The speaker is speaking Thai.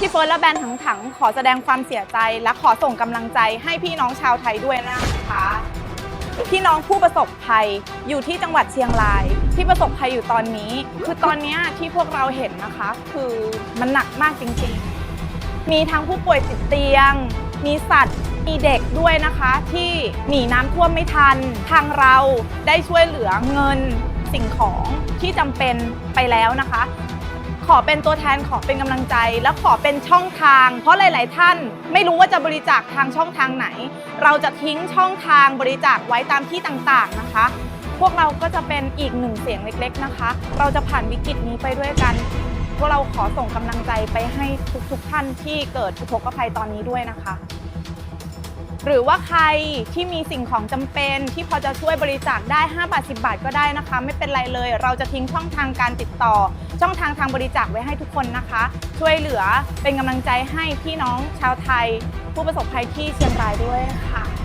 พี่เฟิร์สและแบรนด์ถังถังๆขอแสดงความเสียใจ และขอส่งกำลังใจให้พี่น้องชาวไทยด้วยนะคะ พี่น้องผู้ประสบภัยอยู่ที่จังหวัดเชียงราย ที่ประสบภัยอยู่ตอนนี้ คือตอนนี้ที่พวกเราเห็นนะคะ คือมันหนักมากจริงๆ มีทั้งผู้ป่วยติดเตียง มีสัตว์มีเด็กด้วยนะคะที่หนีน้ำท่วมไม่ทัน ทางเราได้ช่วยเหลือเงินสิ่งของที่จำเป็นไปแล้วนะคะ ขอเป็นตัวแทนขอเป็นกำลังใจ และขอเป็นช่องทาง เพราะหลาย ๆ ท่านไม่รู้ว่าจะบริจาคทางช่องทางไหน เราจะทิ้งช่องทางบริจาคไว้ตามที่ต่าง ๆ นะคะ พวกเราก็จะเป็นอีกหนึ่งเสียงเล็ก ๆ นะคะ เราจะผ่านวิกฤตนี้ไปด้วยกัน พวกเราขอส่งกำลังใจไปให้ทุก ๆ ท่านที่เกิดอุทกภัยตอนนี้ด้วยนะคะ หรือว่าใครที่มีสิ่งของจำเป็นที่พอจะช่วยบริจาคได้5บาท10 บาทก็ได้นะคะ ไม่เป็นไรเลย เราจะทิ้งช่องทางการติดต่อ ช่องทางทางบริจาคไว้ให้ทุกคนนะคะ ช่วยเหลือเป็นกำลังใจให้พี่น้องชาวไทย ผู้ประสบภัยที่เชียงรายด้วยค่ะ